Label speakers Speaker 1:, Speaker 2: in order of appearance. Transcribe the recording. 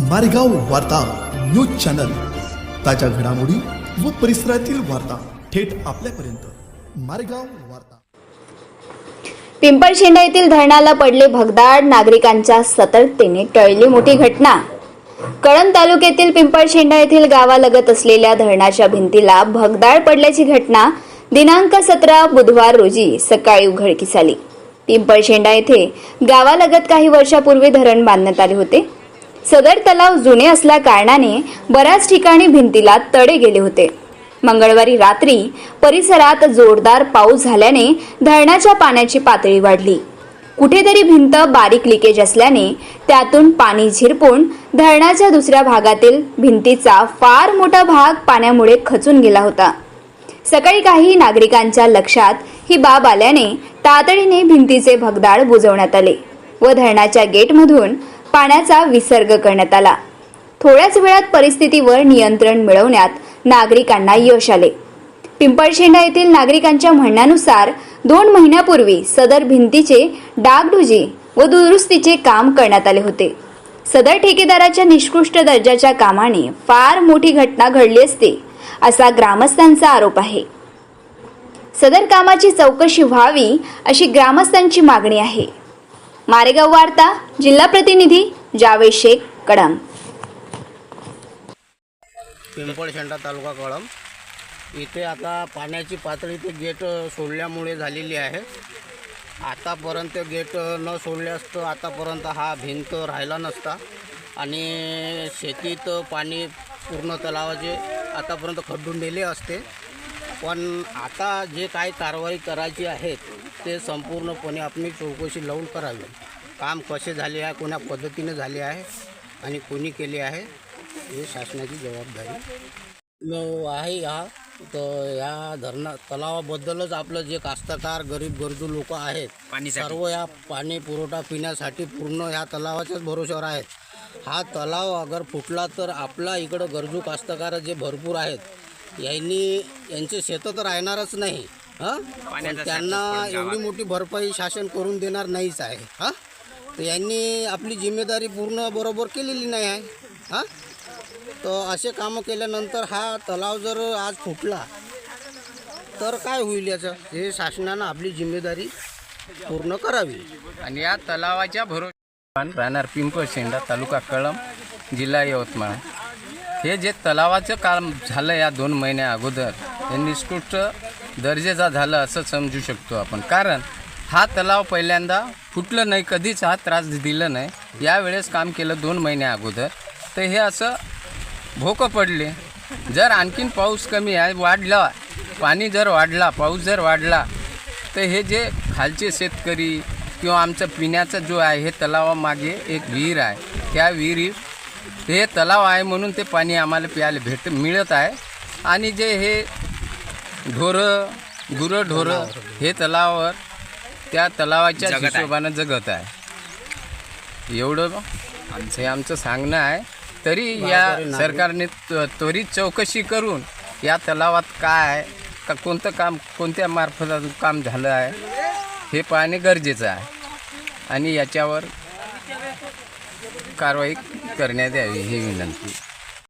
Speaker 1: मारेगाव वार्ता news channel. ताज्या घडामोडी व परिसरातील वार्ता थेट आपल्यापर्यंत. मारेगाव वार्ता.
Speaker 2: पिंपळशेंडा येथील धरणाला पडले भगदाड नागरिकांच्या सतर्कतेने टळली मोठी घटना. कळंब तालुक्यातील पिंपळशेंडा येथील गावालगत असलेल्या धरणाच्या भिंतीला भगदाड पडल्याची घटना दिनांक सतरा बुधवार रोजी सकाळी उघडकीस आली. पिंपळशेंडा येथे गावालगत काही वर्षापूर्वी धरण बांधण्यात आले होते. सदर तलाव जुने असल्या कारणाने बऱ्याच ठिकाणी भिंतीला तडे गेले होते. मंगळवारी रात्री परिसरात जोरदार पाऊस झाल्याने धरणाच्या पाण्याची पातळी वाढली. कुठेतरी भिंत बारीक लिकेज असल्याने त्यातून पाणी झिरपून धरणाच्या दुसऱ्या भागातील भिंतीचा फार मोठा भाग पाण्यामुळे खचून गेला होता. सकाळी काही नागरिकांच्या लक्षात ही बाब आल्याने तातडीने भिंतीचे भगदाड बुजवण्यात आले व धरणाच्या गेटमधून पाण्याचा विसर्ग करण्यात आला. थोड्याच वेळात परिस्थितीवर नियंत्रण मिळवण्यात नागरिकांना यश आले. पिंपळशेंडा येथील नागरिकांच्या म्हणण्यानुसार दोन महिन्यापूर्वी सदर भिंतीचे डागडुजी व दुरुस्तीचे काम करण्यात आले होते. सदर ठेकेदाराच्या निष्कृष्ट दर्जाच्या कामाने फार मोठी घटना घडली असते असा ग्रामस्थांचा आरोप आहे. सदर कामाची चौकशी व्हावी अशी ग्रामस्थांची मागणी आहे. मारेगाव वार्ता जिल्हा प्रतिनिधी जावेद शेख कडाम
Speaker 3: पिंपळशेंडा तालुका कळम इथे आता पाण्याची पातळी ते गेट सोडल्यामुळे झालेली आहे. आतापर्यंत गेट न सोडल्यास तर आतापर्यंत हा भिंत राहिला नसता. आणि शेतीत पाणी पूर्ण तलावाचे आतापर्यंत खड्डून नेले असते. पण आता जे काही कारवाई करायची आहे ते संपूर्णपणे आपली चौकशी लावून करावी. काम कसे झाले आहे कोण्या पद्धतीने झाले आहे आणि कोणी केले आहे हे शासनाची जबाबदारी. आहे हा. तर या धरणा तलावाबद्दलच आपलं जे कास्तकार गरीब गरजू लोक आहेत सर्व या पाणी पुरवठा पिण्यासाठी पूर्ण ह्या तलावाच्याच भरोश्यावर आहेत. हा तलाव अगर फुटला तर आपला इकडं गरजू कास्तकार जे भरपूर आहेत यांनी यांचे शेतं तर राहणारच नाही हां? त्यांना एवढी मोठी भरपाई शासन करून देणार नाहीच आहे हां? तर यांनी आपली जिम्मेदारी पूर्ण बरोबर केलेली नाही आहे. हां? तर असे कामं केल्यानंतर हा तलाव जर आज फुटला तर काय होईल याचं? हे शासनानं आपली जिम्मेदारी पूर्ण करावी.
Speaker 4: आणि या तलावाच्या भरोशा राहणार पिंपळशेंडा तालुका कळम जिल्हा यवतमाळ. हे जे तलावाचं काम झालं या दोन महिन्या अगोदर हे निष्कृष्ट दर्जेचा झालं असं समजू शकतो आपण. कारण हा तलाव पहिल्यांदा फुटलं नाही कधीच हा त्रास दिला नाही. यावेळेस काम केलं दोन महिन्या अगोदर. तर हे असं भोकं पडले. जर आणखीन पाऊस कमी आहे वाढला पाणी जर वाढला पाऊस जर वाढला तर हे जे खालचे शेतकरी किंवा आमचं पिण्याचा जो आहे हे तलावामागे एक विहीर आहे. त्या विहिरीत हे तलाव आहे म्हणून ते पाणी आम्हाला प्यायला भेट मिळत आहे. आणि जे हे ढोरं गुरं ढोरं हे तलावावर त्या तलावाच्या हिशोबानं जगत आहे. एवढं हे आमचं सांगणं आहे. तरी या सरकारने त्व- त्वरित चौकशी करून या तलावात काय आहे का कोणतं काम कोणत्या मार्फत काम झालं आहे हे पाहणे गरजेचं आहे. आणि याच्यावर कारवाई करण्यात यावी ही विनंती.